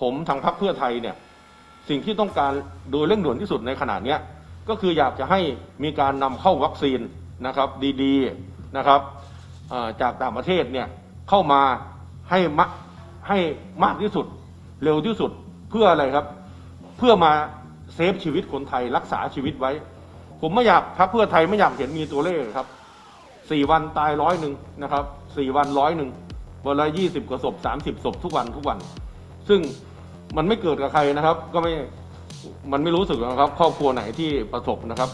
ผมทางพรรคเพื่อไทยเนี่ยสิ่งที่ต้องการโดยเร่งด่วนที่สุดในขณะเนี้ยก็คืออยากจะให้มีการนำเข้าวัคซีนนะครับดีๆนะครับจากต่างประเทศเนี่ยเข้ามาให้มะให้มากที่สุดเร็วที่สุดเพื่ออะไรครับ เพื่อมาเซฟชีวิตคนไทยรักษาชีวิตไว้ ผมไม่อยากพรรคเพื่อไทยไม่อยากเห็นมีตัวเลขครับสี่วันตายร้อยหนึ่งนะครับสี่วันร้อยหนึ่งวันละยี่สิบกว่าศพสามสิบศพทุกวันทุกวัน ซึ่งมันไม่เกิดกับใครนะครับ ก็ไม่มันไม่รู้สึกหรอกครับ ครอบครัวไหนที่ประสบนะครับ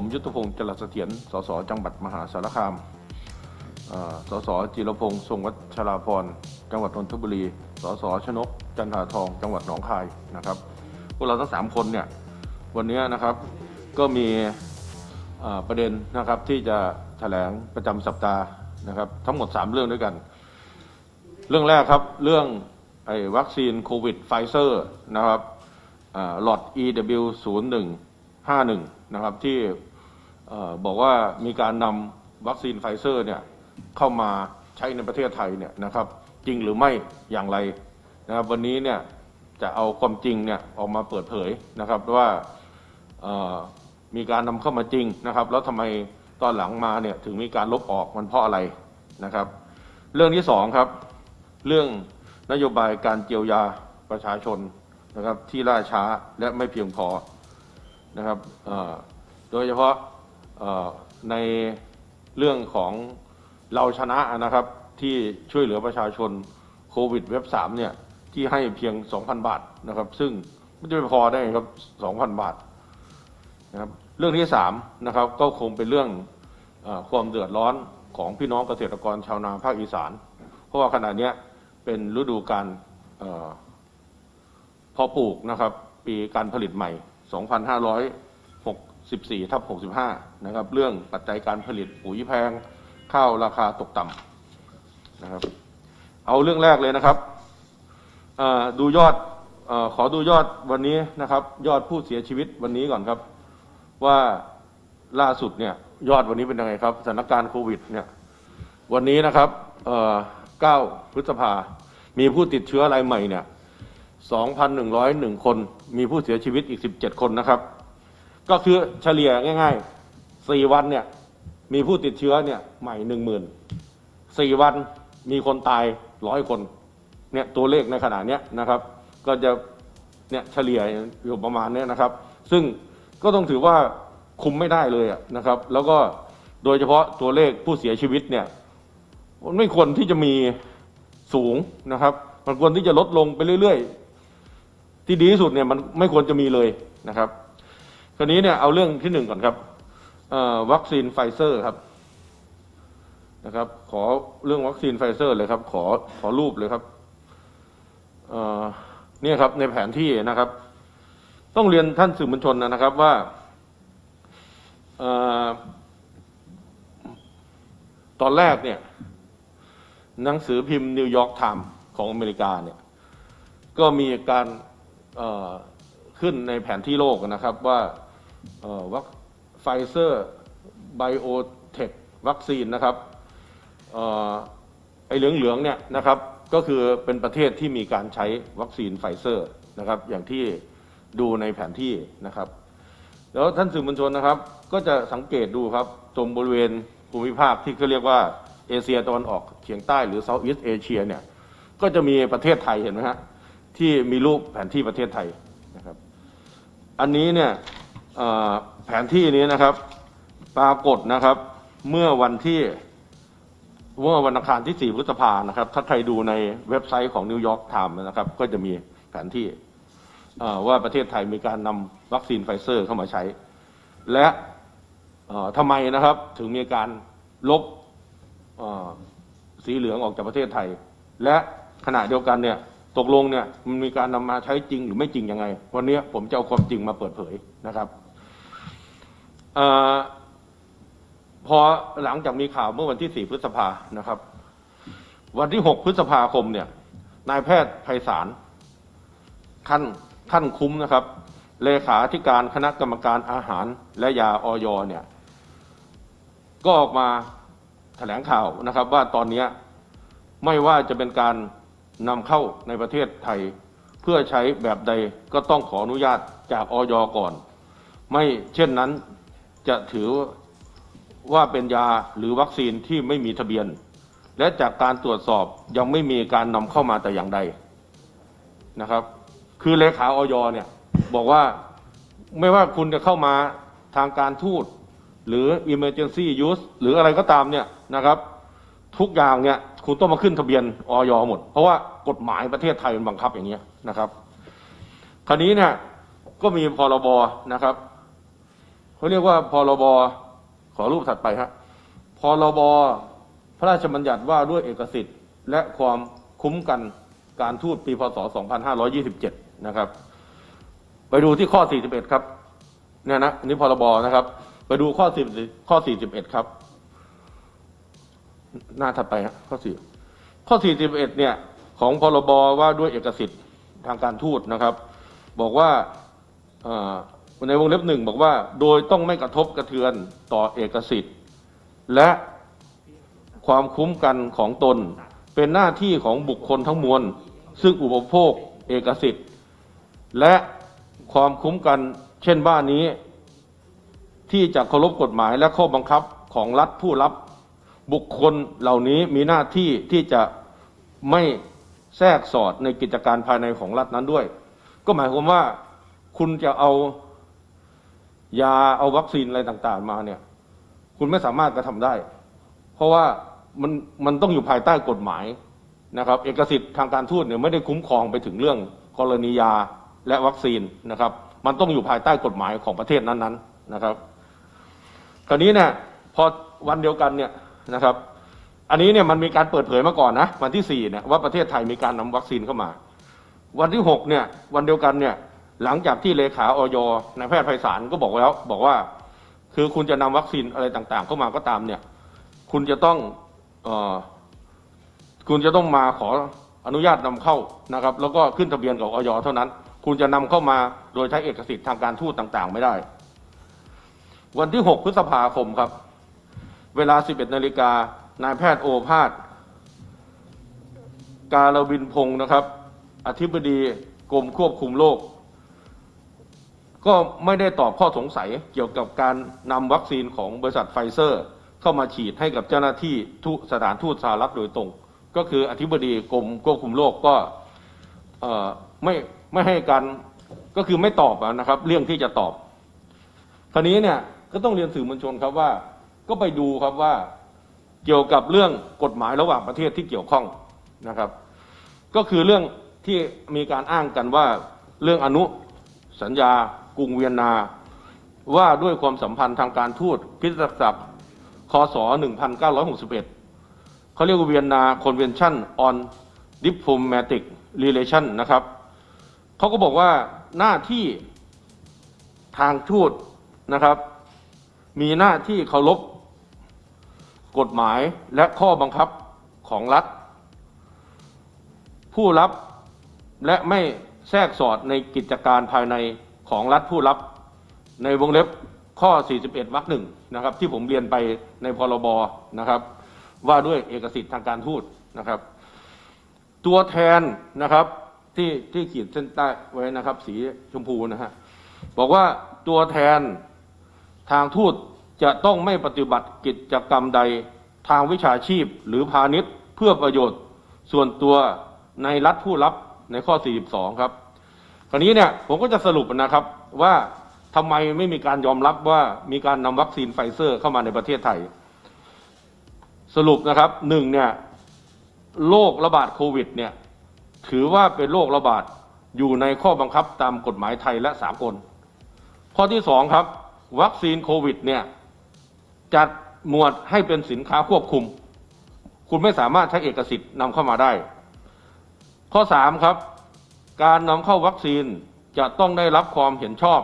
ผมยุทธพงศ์จรัสเสถียร สส จังหวัดมหาสารคามอ่อสส จิรพงศ์ทรงวัชราพร จังหวัดนนทบุรี สสชนก จันทาทอง จังหวัดหนองคายนะครับพวกเราทั้งสามคนเนี่ยวันนี้นะครับก็มีประเด็นนะครับที่จะแถลงประจำสัปดาห์นะครับทั้งหมด 3 เรื่องด้วยกัน เรื่องแรกครับเรื่องไอ้วัคซีนโควิดไฟเซอร์นะครับหลอด EW 0 1 5 1นะครับที่บอกว่ามีการนำวัคซีนไฟเซอร์เนี่ยเข้ามาใช้ในประเทศไทยเนี่ยนะครับ จริงหรือไม่อย่างไรนะครับวันนี้เนี่ยจะเอาความจริงเนี่ยออกมาเปิดเผยนะครับว่ามีการนำเข้ามาจริงนะครับ แล้วทำไมตอนหลังมาเนี่ยถึงมีการลบออกมันเพราะอะไรนะครับ เรื่องที่สองครับเรื่องนโยบายการเยียวยาประชาชนนะครับที่ล่าช้าและไม่เพียงพอนะครับโดยเฉพาะในเรื่องของเราชนะนะครับ ที่ช่วยเหลือประชาชนโควิดเว็บสามเนี่ยที่ให้เพียง 2,000 บาทนะครับ ซึ่งไม่จะไปพอได้ครับ 2,000 บาทนะครับเรื่องที่สามนะครับก็คงเป็นเรื่องอความเดือดร้อนของพี่น้องเกษตรกรชาวนาภาคอีสาน เพราะว่าขณะเนี้ยเป็นฤดูการอ่อปลูกนะครับ ปีการผลิตใหม่ 2564ทับ65 นะครับ เรื่องปัจจัยการผลิตปุ๋ยแพงข้าวราคาตกต่ำ นะครับ เอาเรื่องแรกเลยนะครับดูยอดอขอดูยอดวันนี้นะครับ ยอดผู้เสียชีวิตวันนี้ก่อนครับ ว่าล่าสุดเนี่ย ยอดวันนี้เป็นยังไงครับสถานการณ์โควิด เนี่ย วันนี้นะครับเอ่อ9พฤษภา มีผู้ติดเชื้อรายใหม่เนี่ย2,101 คน มีผู้เสียชีวิตอีก 17 คนนะครับ ก็คือเฉลี่ยง่ายๆ 4 วันเนี่ย มีผู้ติดเชื้อเนี่ย ใหม่ 10,000 4 วัน มีคนตายร้อยคนเนี่ยตัวเลขในขณะเนี้ยนะครับ ก็จะเนี่ยเฉลี่ยอยู่ประมาณเนี้ยนะครับ ซึ่งก็ต้องถือว่าคุมไม่ได้เลยนะครับ แล้วก็โดยเฉพาะตัวเลขผู้เสียชีวิตเนี่ยมันไม่ควรที่จะมีสูงนะครับ มันควรที่จะลดลงไปเรื่อยๆ ที่ดีที่สุดเนี่ยมันไม่ควรจะมีเลยนะครับ คราวนี้เนี่ยเอาเรื่องที่หนึ่งก่อนครับวัคซีนไฟเซอร์ครับ นะครับ ขอเรื่องวัคซีนไฟเซอร์เลยครับ ขอขอรูปเลยครับเนี่ยครับในแผนที่นะครับ ต้องเรียนท่านสื่อมวลชนนะครับว่าอตอนแรกเนี่ย หนังสือพิมพ์นิวยอร์กไทม์ของอเมริกาเนี่ย ก็มีการขึ้นในแผนที่โลกนะครับว่าวัคไฟเซอร์ไบโอเทควัคซีนนะครับ ไอ้เหลืองๆเนี่ยนะครับก็คือเป็นประเทศที่มีการใช้วัคซีนไฟเซอร์นะครับ อย่างที่ดูในแผนที่นะครับ แล้วท่านสื่อมวลชนนะครับ ก็จะสังเกตดูครับตรงบริเวณภูมิภาคที่เขาเรียกว่าเอเชียตะวันออกเฉียงใต้หรือ South East Asia เนี่ยก็จะมีประเทศไทยเห็นไหมฮะที่มีรูปแผนที่ประเทศไทยนะครับ อันนี้เนี่ยแผนที่นี้นะครับปรากฏนะครับเมื่อวันที่ เมื่อวันอังคารที่ 4 พฤษภานะครับ ถ้าใครดูในเว็บไซต์ของนิวยอร์กไทม์นะครับ ก็จะมีแผนที่ว่าประเทศไทยมีการนำวัคซีนไฟเซอร์เข้ามาใช้ และทำไมนะครับถึงมีการลบสีเหลืองออกจากประเทศไทย และขณะเดียวกันเนี่ยตกลงเนี่ยมันมีการนำมาใช้จริงหรือไม่จริงยังไง วันนี้ผมจะเอาความจริงมาเปิดเผยนะครับ พอหลังจากมีข่าวเมื่อวันที่ 4 พฤษภานะครับ วันที่ 6 พฤษภาคมเนี่ย นายแพทย์ไพศาลขั้นขั้นคุ้มนะครับ เลขาธิการคณะกรรมการอาหารและยาออยเนี่ย ก็ออกมาแถลงข่าวนะครับ ว่าตอนนี้ไม่ว่าจะเป็นการนำเข้าในประเทศไทย เพื่อใช้แบบใดก็ต้องขออนุญาตจากออยก่อน ไม่เช่นนั้นจะถือ ว่าเป็นยาหรือวัคซีนที่ไม่มีทะเบียน และจากการตรวจสอบยังไม่มีการนำเข้ามาแต่อย่างใดนะครับ คือเลขาออยเนี่ยบอกว่าไม่ว่าคุณจะเข้ามาทางการทูตหรือ emergency use หรืออะไรก็ตามเนี่ยนะครับ ทุกอย่างเนี่ยคุณต้องมาขึ้นทะเบียนออยหมด เพราะว่ากฎหมายประเทศไทยมันบังคับอย่างเงี้ยนะครับ คราวนี้เนี่ยก็มีพรบนะครับเขาเรียกว่าพรบ ขอรูปถัดไปฮะพรบพระราชบัญญัติว่าด้วยเอกสิทธิ์ และความคุ้มกันการทูตปีพศ 2527 นะครับ ไปดูที่ข้อ 41 ครับเนี่ยนะนนี้พรบนะครับ ไปดูข้อ10ข้อ 41 ครับ หน้าถัดไปฮะข้อสี่ข้อ 41 เนี่ย ของพรบว่าด้วยเอกสิทธิ์ทางการทูตนะครับ บอกว่า ในวงเล็บหนึ่งบอกว่า โดยต้องไม่กระทบกระเทือนต่อเอกสิทธิ์ และความคุ้มกันของตน เป็นหน้าที่ของบุคคลทั้งมวล ซึ่งอุปโภคเอกสิทธิ์ และความคุ้มกันเช่นบ้านนี้ ที่จะเคารพกฎหมายและข้อบังคับของรัฐผู้รับ บุคคลเหล่านี้มีหน้าที่ที่จะไม่แทรกสอดในกิจการภายในของรัฐนั้นด้วย ก็หมายความว่าคุณจะเอา ยาเอาวัคซีนอะไรต่างๆมาเนี่ย คุณไม่สามารถกระทำได้ เพราะว่ามันมันต้องอยู่ภายใต้กฎหมายนะครับ เอกสิทธิ์ทางการทูตเนี่ยไม่ได้คุ้มครองไปถึงเรื่องกรณียาและวัคซีนนะครับ มันต้องอยู่ภายใต้กฎหมายของประเทศนั้นๆนะครับ คราวนี้เนี่ยพอวันเดียวกันเนี่ยนะครับ อันนี้เนี่ยมันมีการเปิดเผยมาก่อนนะวันที่สี่เนี่ยว่าประเทศไทยมีการนำวัคซีนเข้ามา วันที่หกเนี่ยวันเดียวกันเนี่ย หลังจากที่เลขาออยนายแพทย์ไพศาลก็บอกแล้ว บอกว่า คือคุณจะนำวัคซีนอะไรต่างๆ เข้ามาก็ตามเนี่ย คุณจะต้องออคุณจะต้องมาขออนุญาตนำเข้านะครับ แล้วก็ขึ้นทะเบียนกับออยเท่านั้น คุณจะนำเข้ามาโดยใช้เอกสิทธิ์ทางการทูตต่างๆ ไม่ได้ วันที่ 6 พฤษภาคมครับ เวลา 11นาฬิกานายแพทย์โอภาสกาลวินพงศ์นะครับ อธิบดีกรมควบคุมโรค ก็ไม่ได้ตอบข้อสงสัยเกี่ยวกับการนำวัคซีนของบริษัทไฟเซอร์ เข้ามาฉีดให้กับเจ้าหน้าที่ทุสถานทูตสหรัฐโดยตรง ก็คืออธิบดีกรมควบคุมโรคก็ไม่ไม่ให้การก็คือไม่ตอบนะครับ เรื่องที่จะตอบคราวนี้เนี่ยก็ต้องเรียนสื่อมวลชนครับว่า ก็ไปดูครับว่าเกี่ยวกับเรื่องกฎหมายระหว่างประเทศที่เกี่ยวข้องนะครับ ก็คือเรื่องที่มีการอ้างกันว่าเรื่องอนุสัญญา กรุงเวียนนา ว่าด้วยความสัมพันธ์ทางการทูตคริสตศักราชคศ 1961 เขาเรียกว่าเวียนนา Convention on Diplomatic Relation นะครับ เขาก็บอกว่าหน้าที่ทางทูตนะครับ มีหน้าที่เคารพกฎหมายและข้อบังคับของรัฐ ผู้รับและไม่แทรกสอดในกิจการภายใน ของรัฐผู้รับ ในวงเล็บข้อ 41วรรคหนึ่งนะครับ ที่ผมเรียนไปในพรบนะครับ ว่าด้วยเอกสิทธิ์ทางการทูตนะครับ ตัวแทนนะครับที่ที่ขีดเส้นใต้ไว้นะครับ สีชมพูนะฮะบอกว่าตัวแทนทางทูตจะต้องไม่ปฏิบัติกิจกรรมใดทางวิชาชีพหรือพาณิชย์เพื่อประโยชน์ส่วนตัวในรัฐผู้รับในข้อ 42 ครับาวนี้เนี่ยผมก็จะสรุปนะครับว่าทำไมไม่มีการยอมรับว่ามีการนำวัคซีนไฟเซอร์เข้ามาในประเทศไทย สรุปนะครับหนึ่งเนี่ยโรคระบาดโควิดเนี่ยถือว่าเป็นโรคระบาดอยู่ในข้อบังคับตามกฎหมายไทยและสากล ข้อที่สองครับ วัคซีนโควิดเนี่ยจัดหมวดให้เป็นสินค้าควบคุม คุณไม่สามารถใช้เอกสิทธิ์นำเข้ามาได้ ข้อสามครับ การนำเข้าวัคซีนจะต้องได้รับความเห็นชอบ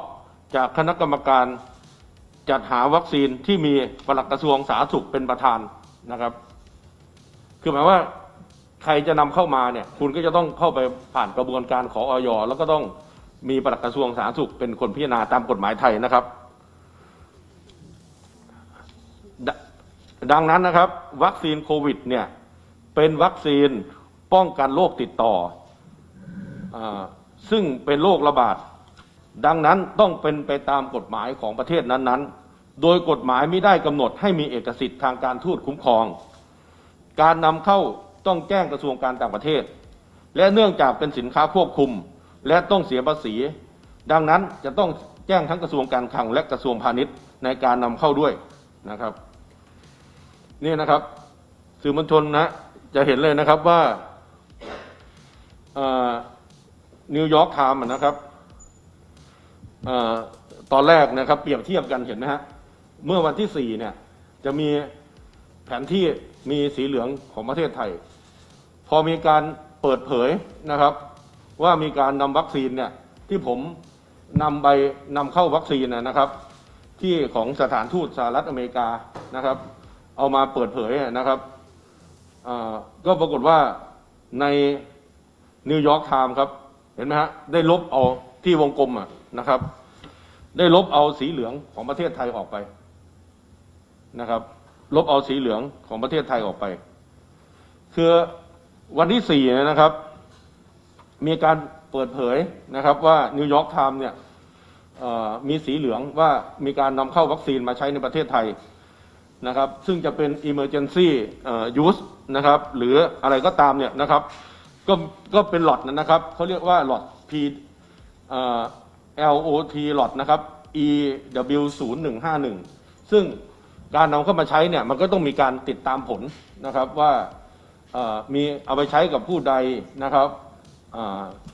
จากคณะกรรมการจัดหาวัคซีนที่มีปลัดกระทรวงสาธารณสุขเป็นประธานนะครับ คือหมายว่าใครจะนำเข้ามาเนี่ยคุณก็จะต้องเข้าไปผ่านกระบวนการขอออยแล้วก็ต้องมีปลัดกระทรวงสาธารณสุขเป็นคนพิจารณาตามกฎหมายไทยนะครับดดังนั้นนะครับ วัคซีนโควิดเนี่ยเป็นวัคซีนป้องกันโรคติดต่อ ซึ่งเป็นโรคระบาด ดังนั้นต้องเป็นไปตามกฎหมายของประเทศนั้นๆ โดยกฎหมายไม่ได้กำหนดให้มีเอกสิทธิ์ทางการทูตคุ้มครอง การนำเข้าต้องแจ้งกระทรวงการต่างประเทศ และเนื่องจากเป็นสินค้าควบคุม และต้องเสียภาษี ดังนั้นจะต้องแจ้งทั้งกระทรวงการคลังและกระทรวงพาณิชย์ในการนำเข้าด้วยนะครับนี่นะครับสื่อมวลชนนะจะเห็นเลยนะครับว่า นิวยอร์กไทม์นะครับอตอนแรกนะครับ เปรียบเทียบกันเห็นไหมฮะ เมื่อวันที่สี่เนี่ย จะมีแผนที่มีสีเหลืองของประเทศไทย พอมีการเปิดเผยนะครับ ว่ามีการนำวัคซีนเนี่ย ที่ผมนำไปนำเข้าวัคซีนนะครับ ที่ของสถานทูตสหรัฐอเมริกานะครับ เอามาเปิดเผยนะครับก็ปรากฏว่าในนิวยอร์กไทม์ครับ เห็นไหมฮะได้ลบเอาที่วงกลมอะนะครับ ได้ลบเอาสีเหลืองของประเทศไทยออกไปนะครับ ลบเอาสีเหลืองของประเทศไทยออกไป คือวันที่สี่นะครับ มีการเปิดเผยนะครับว่านิวยอร์กไทม์เนี่ยมีสีเหลืองว่ามีการนำเข้าวัคซีนมาใช้ในประเทศไทยนะครับ ซึ่งจะเป็น emergency เอ่อ use นะครับ หรืออะไรก็ตามเนี่ยนะครับ ก็ก็เป็นหลอดนะครับเขาเรียกว่าหลอด P เอ่อ LOT หลอดนะครับ EW 0 1 5 1 ซึ่งการนำเข้ามาใช้เนี่ยมันก็ต้องมีการติดตามผลนะครับว่ามีเอาไปใช้กับผู้ใดนะครับ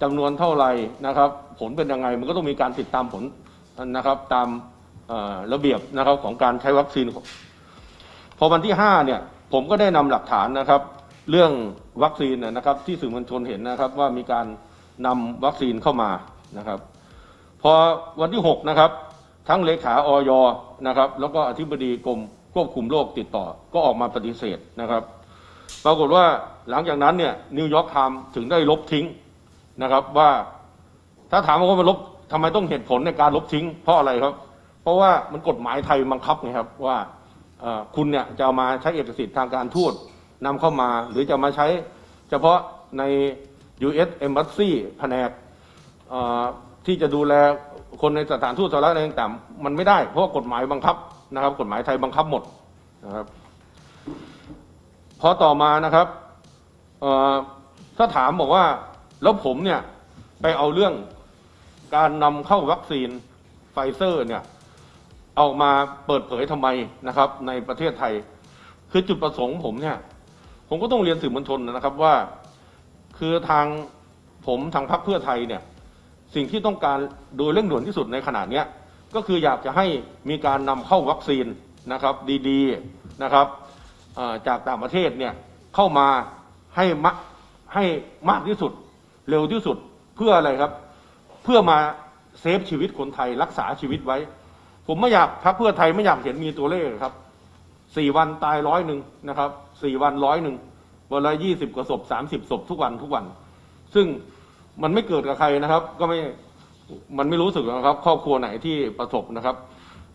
จำนวนเท่าไหร่นะครับ ผลเป็นยังไงมันก็ต้องมีการติดตามผลนะครับตามระเบียบนะครับของการใช้วัคซีน พอวันที่ห้าเนี่ยผมก็ได้นำหลักฐานนะครับ เรื่องวัคซีนนะครับ ที่สื่อมวลชนเห็นนะครับว่ามีการนำวัคซีนเข้ามานะครับ พอวันที่หกนะครับ ทั้งเลขาออยนะครับ แล้วก็อธิบดีกรมควบคุมโรคติดต่อ ก็ออกมาปฏิเสธนะครับ ปรากฏว่าหลังจากนั้นเนี่ยนิวยอร์กไทม์ถึงได้ลบทิ้งนะครับว่าถ้าถามว่ามันลบทำไมต้องเหตุผลในการลบทิ้ง เพราะอะไรครับ เพราะว่ามันกฎหมายไทยบังคับไงครับว่าคุณเนี่ยจะามาใช้เอกสิทธิ์ทางการทูต นำเข้ามา หรือจะมาใช้เฉพาะใน U.S. Embassy แผนกที่จะดูแลคนในสถานทูตสหรัฐอะไรต่างๆมันไม่ได้ เพราะกฎหมายบังคับนะครับ กฎหมายไทยบังคับหมดนะครับพอต่อมานะครับถ้าถามบอกว่าแล้วผมเนี่ยไปเอาเรื่องการนำเข้าวัคซีนไฟเซอร์เนี่ยเอามาเปิดเผยทำไมนะครับ ในประเทศไทย คือจุดประสงค์ผมเนี่ย ผมก็ต้องเรียนสื่อมวลชนนะครับว่า คือทางผมทางพรรคเพื่อไทยเนี่ยสิ่งที่ต้องการโดยเร่งด่วนที่สุดในขณะนี้ก็คืออยากจะให้มีการนำเข้าวัคซีนนะครับดีๆนะครับจากต่างประเทศเนี่ยเข้ามาให้มะให้มากที่สุดเร็วที่สุดเพื่ออะไรครับ เพื่อมาเซฟชีวิตคนไทยรักษาชีวิตไว้ ผมไม่อยากพรรคเพื่อไทยไม่อยากเห็นมีตัวเลขครับ สี่วันตายร้อยหนึ่งนะครับสี่วันร้อยหนึ่งวันละยี่สิบกว่าศพสามสิบศพทุกวันทุกวัน ซึ่งมันไม่เกิดกับใครนะครับ ก็ไม่มันไม่รู้สึกหรอกครับ ครอบครัวไหนที่ประสบนะครับ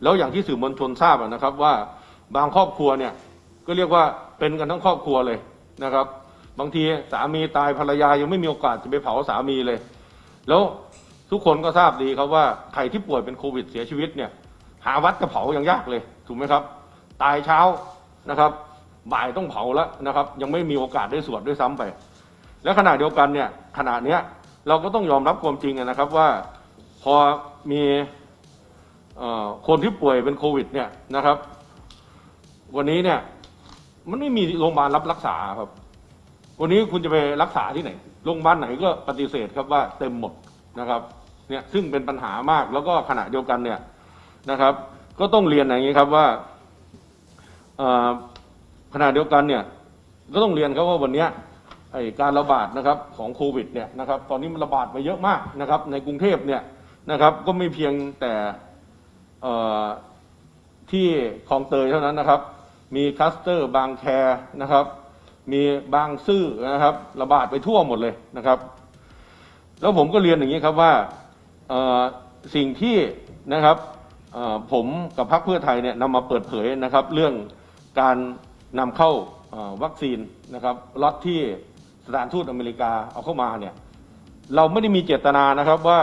แล้วอย่างที่สื่อมวลชนทราบนะครับว่าบางครอบครัวเนี่ยก็เรียกว่าเป็นกันทั้งครอบครัวเลยนะครับ บางทีสามีตายภรรยายังไม่มีโอกาสจะไปเผาสามีเลย แล้วทุกคนก็ทราบดีครับว่าใครที่ป่วยเป็นโควิดเสียชีวิตเนี่ย หาวัดกระเผายังยากเลยถูกไหมครับ ตายเช้านะครับ บ่ายต้องเผาแล้วนะครับ ยังไม่มีโอกาสได้สวดด้วยซ้ำไป และขณะเดียวกันเนี่ยขณะเนี้ยเราก็ต้องยอมรับความจริงนะครับว่าพอมีคนที่ป่วยเป็นโควิดเนี่ยนะครับ วันนี้เนี่ยมันไม่มีโรงพยาบาลรับรักษาครับ วันนี้คุณจะไปรักษาที่ไหนโรงพยาบาลไหนก็ปฏิเสธครับว่าเต็มหมดนะครับเนี่ยซึ่งเป็นปัญหามากแล้วก็ขณะเดียวกันเนี่ยนะครับ ก็ต้องเรียนอย่างนี้ครับว่า ขณะเดียวกันเนี่ยก็ต้องเรียนครับว่าวันนี้ไอการระบาดนะครับของโควิดเนี่ยนะครับตอนนี้มันระบาดไปเยอะมากนะครับในกรุงเทพเนี่ยนะครับก็ไม่เพียงแต่ที่คลองเตยเท่านั้นนะครับ มีคลัสเตอร์บางแคนะครับ มีบางซื่อนะครับระบาดไปทั่วหมดเลยนะครับ แล้วผมก็เรียนอย่างนี้ครับว่าสิ่งที่นะครับผมกับพรรคเพื่อไทยเนี่ยนำมาเปิดเผยนะครับเรื่อง การนำเข้าวัคซีนนะครับล็อตที่สถานทูตอเมริกาเอาเข้ามาเนี่ยเราไม่ได้มีเจตนานะครับว่า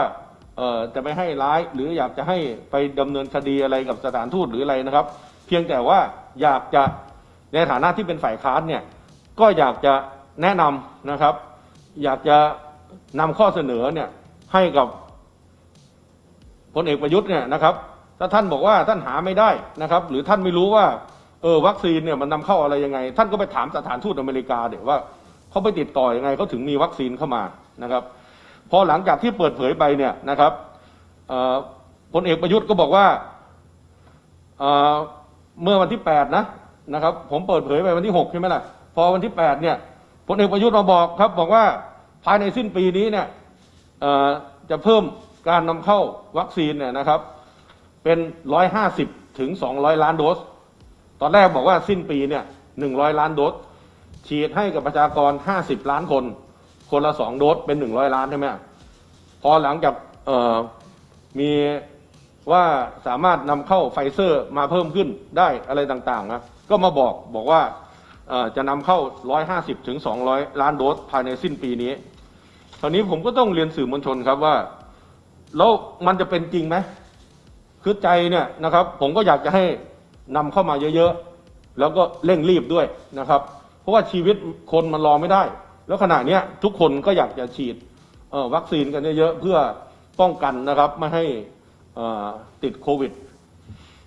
จะไม่ให้ร้ายหรืออยากจะให้ไปดำเนินคดีอะไรกับสถานทูตหรืออะไรนะครับ เพียงแต่ว่าอยากจะในฐานะที่เป็นฝ่ายค้านเนี่ยก็อยากจะแนะนำนะครับ อยากจะนำข้อเสนอเนี่ยให้กับพลเอกประยุทธ์เนี่ยนะครับ ถ้าท่านบอกว่าท่านหาไม่ได้นะครับ หรือท่านไม่รู้ว่า เออวัคซีนเนี่ยมันนำเข้าอะไรยังไง ท่านก็ไปถามสถานทูตอเมริกาเดี๋ยวว่าเขาไปติดต่อยังไงเขาถึงมีวัคซีนเข้ามานะครับพอหลังจากที่เปิดเผยไปเนี่ยนะครับพลเอกประยุทธ์ก็บอกว่าเเมื่อวันที่ 8 นะนะครับ ผมเปิดเผยไปวันที่ 6 ใช่ไหมล่ะ พอวันที่ 8 เนี่ยพลเอกประยุทธ์มาบอกครับ บอกว่าภายในสิ้นปีนี้เนี่ยจะเพิ่มการนำเข้าวัคซีนเนี่ยนะครับ เป็น 150 ถึง 200 ล้านโดส ตอนแรกบอกว่าสิ้นปีเนี่ย100ล้านโดสฉีดให้กับประชากร50ล้านคน คนละ2โดสเป็น100ล้านใช่ไหมพอหลังจากมีว่าสามารถนำเข้าไฟเซอร์มาเพิ่มขึ้นได้อะไรต่างๆนะก็มาบอกบอกว่าจะนำเข้า 150ถึง200 ล้านโดสภายในสิ้นปีนี้คราวนี้ผมก็ต้องเรียนสื่อมวลชนครับว่า แล้วมันจะเป็นจริงไหมคือใจเนี่ยนะครับ ผมก็อยากจะให้ นำเข้ามาเยอะๆ แล้วก็เร่งรีบด้วยนะครับ เพราะว่าชีวิตคนมันรอไม่ได้ แล้วขณะนี้ทุกคนก็อยากจะฉีดวัคซีนกันเยอะๆเพื่อป้องกันนะครับไม่ให้ติดโควิด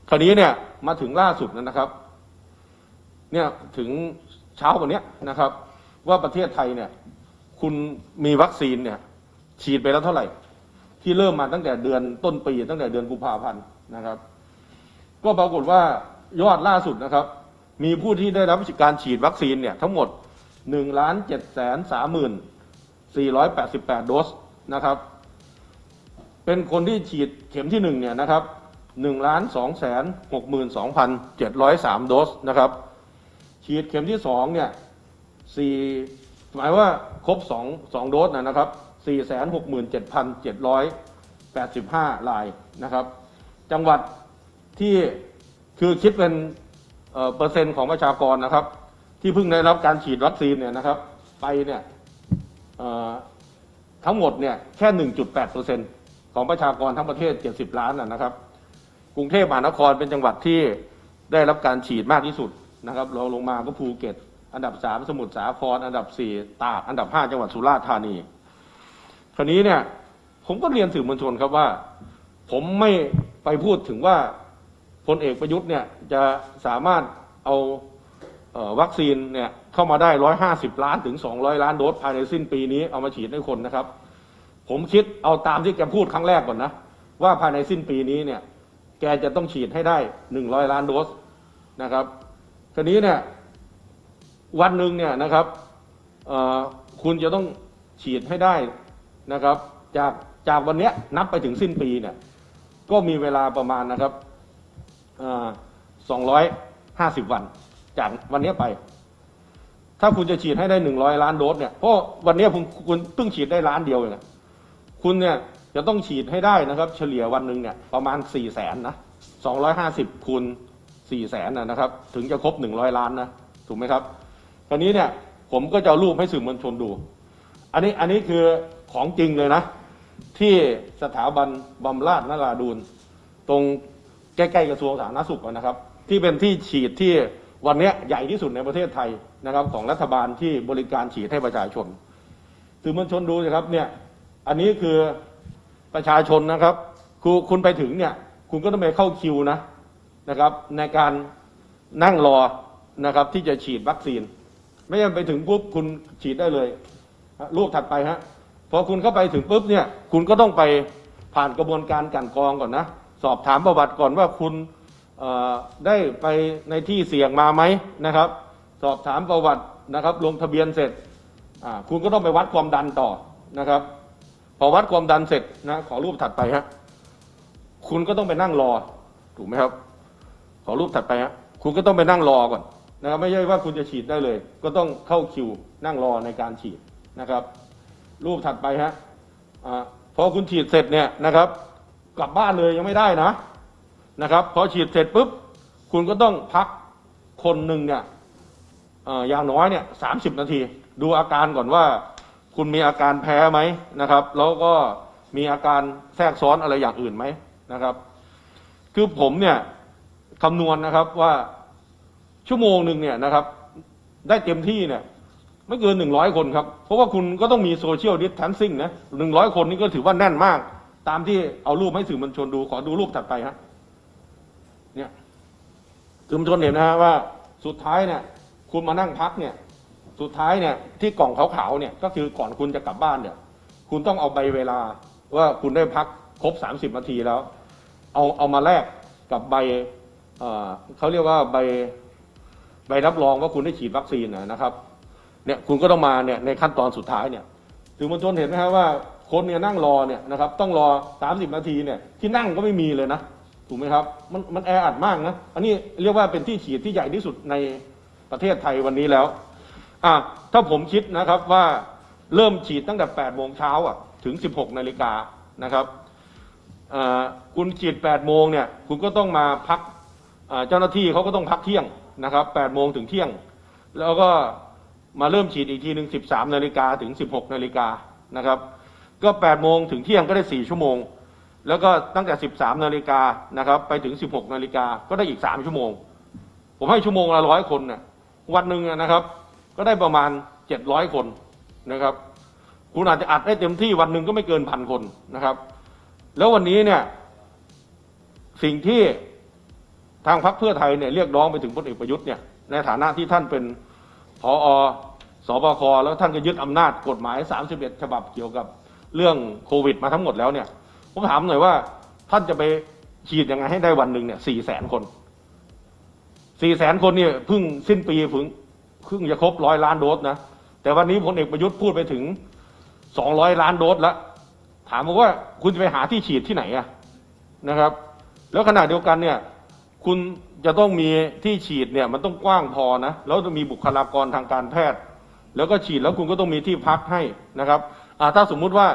คราวนี้เนี่ยมาถึงล่าสุดนะครับเนี่ยถึงเช้าวันนี้นะครับ ว่าประเทศไทยเนี่ยคุณมีวัคซีนเนี่ยฉีดไปแล้วเท่าไหร่ ที่เริ่มมาตั้งแต่เดือนต้นปีตั้งแต่เดือนกุมภาพันธ์นะครับ ก็ปรากฏว่า ยอดล่าสุดนะครับ มีผู้ที่ได้รับการฉีดวัคซีนเนี่ยทั้งหมด1ล้าน7แสน3หมื่น488โดสนะครับ เป็นคนที่ฉีดเข็มที่หนึ่งเนี่ยนะครับ1ล้าน2แสน6หมื่น2 703โดสนะครับ ฉีดเข็มที่สองเนี่ยสี่หมายว่าครบสองสองโดสนะนะครับสี่แสนหกหมื่นเจ็ดพันเจ็ดร้อยแปดสิบห้ารายนะครับ จังหวัดที่ คือคิดเป็นเปอร์เซ็นต์ของประชากรนะครับ ที่เพิ่งได้รับการฉีดวัคซีนเนี่ยนะครับ ไปเนี่ยทั้งหมดเนี่ยแค่หนึ่งจุดแปดเปอร์เซ็นต์ของประชากรทั้งประเทศเจ็ดสิบล้านนะครับ กรุงเทพมหานครเป็นจังหวัดที่ได้รับการฉีดมากที่สุดนะครับรองลงมาก็ภูเก็ต อันดับสามสมุทรสาคร อันดับสี่ตาก อันดับห้าจังหวัดสุราษฎร์ธานี คราวนี้เนี่ยผมก็เรียนสื่อมวลชนครับว่า ผมไม่ไปพูดถึงว่า พลเอกประยุทธ์เนี่ยจะสามารถเอาเออวัคซีนเนี่ยเข้ามาได้ร้อยห้าสิบล้านถึงสองร้อยล้านโดสภายในสิ้นปีนี้เอามาฉีดให้คนนะครับ ผมคิดเอาตามที่แกพูดครั้งแรกก่อนนะ ว่าภายในสิ้นปีนี้เนี่ยแกจะต้องฉีดให้ได้หนึ่งร้อยล้านโดสนะครับทีนี้เนี่ยวันหนึ่งเนี่ยนะครับคุณจะต้องฉีดให้ได้นะครับ จากจากวันนี้นับไปถึงสิ้นปีเนี่ยก็มีเวลาประมาณนะครับ สองร้อยห้าสิบวัน จากวันนี้ไป ถ้าคุณจะฉีดให้ได้หนึ่งร้อยล้านโดสเนี่ย เพราะวันนี้คุณคุณเพิ่งฉีดได้ล้านเดียวเองอะคุณเนี่ยจะต้องฉีดให้ได้นะครับ เฉลี่ยวันหนึ่งเนี่ยประมาณสี่แสนนะสองร้อยห้าสิบคูณสี่แสนนะครับ ถึงจะครบหนึ่งร้อยล้านนะถูกไหมครับคราวนี้เนี่ยผมก็จะรูปให้สื่อมวลชนดู อันนี้อันนี้คือของจริงเลยนะ ที่สถาบันบำราศนราดูนตรง ใกล้ๆกระทรวงสาธารณสุขนะครับ ที่เป็นที่ฉีดที่วันนี้ใหญ่ที่สุดในประเทศไทยนะครับ ของรัฐบาลที่บริการฉีดให้ประชาชนสื่อมวลชนดูสิครับเนี่ยอันนี้คือประชาชนนะครับคือคุณไปถึงเนี่ย คุณก็ต้องไปเข้าคิวนะนะครับ ในการนั่งรอนะครับที่จะฉีดวัคซีน ไม่ใช่ไปถึงปุ๊บคุณฉีดได้เลยรูปถัดไปฮะพอคุณเข้าไปถึงปุ๊บเนี่ย คุณก็ต้องไปผ่านกระบวนการกันกรองก่อนนะ สอบถามประวัติก่อนว่าคุณได้ไปในที่เสี่ยงมาไหมนะครับ สอบถามประวัตินะครับ ลงทะเบียนเสร็จคุณก็ต้องไปวัดความดันต่อนะครับ พอวัดความดันเสร็จนะขอรูปถัดไปฮะคุณก็ต้องไปนั่งรอถูกไหมครับ ขอรูปถัดไปฮะคุณก็ต้องไปนั่งรอก่อนนะครับไม่ใช่ว่าคุณจะฉีดได้เลย ก็ต้องเข้าคิวนั่งรอในการฉีดนะครับ รูปถัดไปฮะอาพอคุณฉีดเสร็จเนี่ยนะครับ กลับบ้านเลยยังไม่ได้นะนะครับพอฉีดเสร็จปุ๊บคุณก็ต้องพักคนหนึ่งเนี่ยอย่างน้อยเนี่ยสามสิบนาที ดูอาการก่อนว่า คุณมีอาการแพ้ไหมนะครับ แล้วก็มีอาการแทรกซ้อนอะไรอย่างอื่นไหมนะครับ คือผมเนี่ยคำนวณนะครับว่าชั่วโมงหนึ่งเนี่ยนะครับ ได้เต็มที่เนี่ยไม่เกินหนึ่งร้อยคนครับ เพราะว่าคุณก็ต้องมีโซเชียลดิสทันซิ่งนะหนึ่งร้อยคนนี่ก็ถือว่าแน่นมาก ตามที่เอารูปให้สื่อมวลชนดูขอดูรูปถัดไปฮะเนี่ยสื่อมวลชนเห็นนะฮะว่าสุดท้ายเนี่ย คุณมานั่งพักเนี่ย สุดท้ายเนี่ยที่กล่องขาวๆเนี่ย ก็คือก่อนคุณจะกลับบ้านเนี่ย คุณต้องเอาใบเวลา ว่าคุณได้พักครบสามสิบนาทีแล้ว เอาเอามาแลกกับใบเขาเรียกว่าใบใบรับรองว่าคุณได้ฉีดวัคซีนนะนะครับ เนี่ยคุณก็ต้องมาเนี่ยในขั้นตอนสุดท้ายเนี่ยสื่อมวลชนเห็นไหมครับว่า คนเนี่ยนั่งรอเนี่ยนะครับต้องรอ 30 นาทีเนี่ยที่นั่งก็ไม่มีเลยนะถูกไหมครับมันมันแออัดมากนะอันนี้เรียกว่าเป็นที่ฉีดที่ใหญ่ที่สุดในประเทศไทยวันนี้แล้วอะถ้าผมคิดนะครับว่าเริ่มฉีดตั้งแต่8โมงเช้าอะถึง 16 นาฬิกานะครับคุณฉีด8โมงเนี่ยคุณก็ต้องมาพักเจ้าหน้าที่เขาก็ต้องพักเที่ยงนะครับ8โมงถึงเที่ยง แล้วก็มาเริ่มฉีดอีกทีหนึ่ง13 นาฬิกาถึง 16 นาฬิกานะครับ ก็8โมงถึงเที่ยงก็ได้ 4 ชั่วโมง แล้วก็ตั้งแต่ 13 นาฬิกานะครับไปถึง 16 นาฬิกาก็ได้อีก 3 ชั่วโมง ผมให้ชั่วโมงละร้อยคนน่ะวันหนึ่งนะครับ ก็ได้ประมาณ 700 คนนะครับ คุณอาจจะอัดได้เต็มที่วันหนึ่งก็ไม่เกินพันคนนะครับ แล้ววันนี้เนี่ยสิ่งที่ทางพรรคเพื่อไทยเนี่ยเรียกร้องไปถึงพลเอกประยุทธ์เนี่ยในฐานะที่ท่านเป็นผอสบคแล้วท่านก็ยึดอำนาจกฎหมาย 31 ฉบับเกี่ยวกับ เรื่องโควิดมาทั้งหมดแล้วเนี่ย ผมถามหน่อยว่า ท่านจะไปฉีดยังไงให้ได้วันหนึ่งเนี่ยสี่แสนคนสี่แสนคนเนี่ยเพิ่งสิ้นปีเพิ่งเพิ่งจะครบร้อยล้านโดสนะแต่วันนี้พลเอกประยุทธ์พูดไปถึงสองร้อยล้านโดสแล้วถามว่าคุณจะไปหาที่ฉีดที่ไหนอะนะครับ แล้วขณะเดียวกันเนี่ยคุณจะต้องมีที่ฉีดเนี่ยมันต้องกว้างพอนะแล้วจะมีบุคลากรทางการแพทย์ แล้วก็ฉีดแล้วคุณก็ต้องมีที่พักให้นะครับ อ่าถ้าสมมุติว่า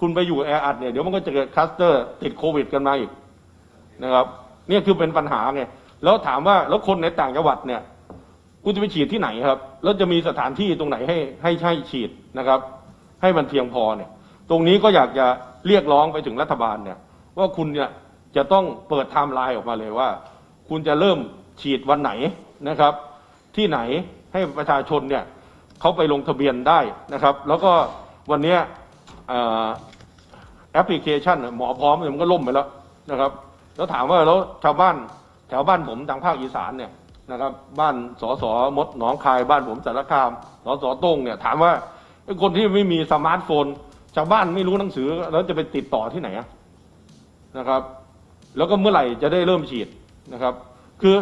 คุณไปอยู่แออัดเนี่ยเดี๋ยวมันก็จะเกิดคลัสเตอร์ติดโควิดกันมาอีกนะครับนี่คือเป็นปัญหาไงแล้วถามว่าแล้วคนในต่างจังหวัดเนี่ยคุณจะไปฉีดที่ไหนครับ แล้วจะมีสถานที่ตรงไหนให้ให้ให้ฉีดนะครับ ให้มันเพียงพอเนี่ย ตรงนี้ก็อยากจะเรียกร้องไปถึงรัฐบาลเนี่ย ว่าคุณเนี่ยจะต้องเปิดไทม์ไลน์ออกมาเลยว่า คุณจะเริ่มฉีดวันไหนนะครับ ที่ไหนให้ประชาชนเนี่ยเขาไปลงทะเบียนได้นะครับ แล้วก็ วันนี้แอปพลิเคชันหมอพร้อมเนี่ยมันก็ล่มไปแล้วนะครับ แล้วถามว่าแล้วชาวบ้านแถวบ้านผมทางภาคอีสานเนี่ยนะครับบ้านสสมดหนองคายบ้านผมสารคามสสโต้งเนี่ยถามว่าคนที่ไม่มีสมาร์ทโฟน ชาวบ้านไม่รู้หนังสือแล้วจะไปติดต่อที่ไหนนะครับ แล้วก็เมื่อไหร่จะได้เริ่มฉีดนะครับ คือ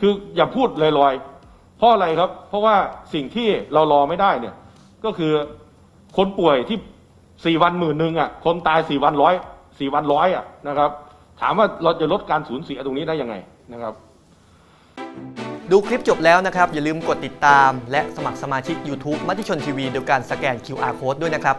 คืออย่าพูดลอยๆเพราะอะไรครับ เพราะว่าสิ่งที่เรารอไม่ได้เนี่ยก็คือ คนป่วยที่สี่วันหมื่นหนึ่งอะ คนตายสี่วันร้อยสี่วันร้อยอะนะครับ ถามว่าเราจะลดการสูญเสียตรงนี้ได้ยังไงนะครับ ดูคลิปจบแล้วนะครับ อย่าลืมกดติดตาม และสมัครสมาชิก YouTube มติชนทีวีโดยการสแกน QR Code ด้วยนะครับ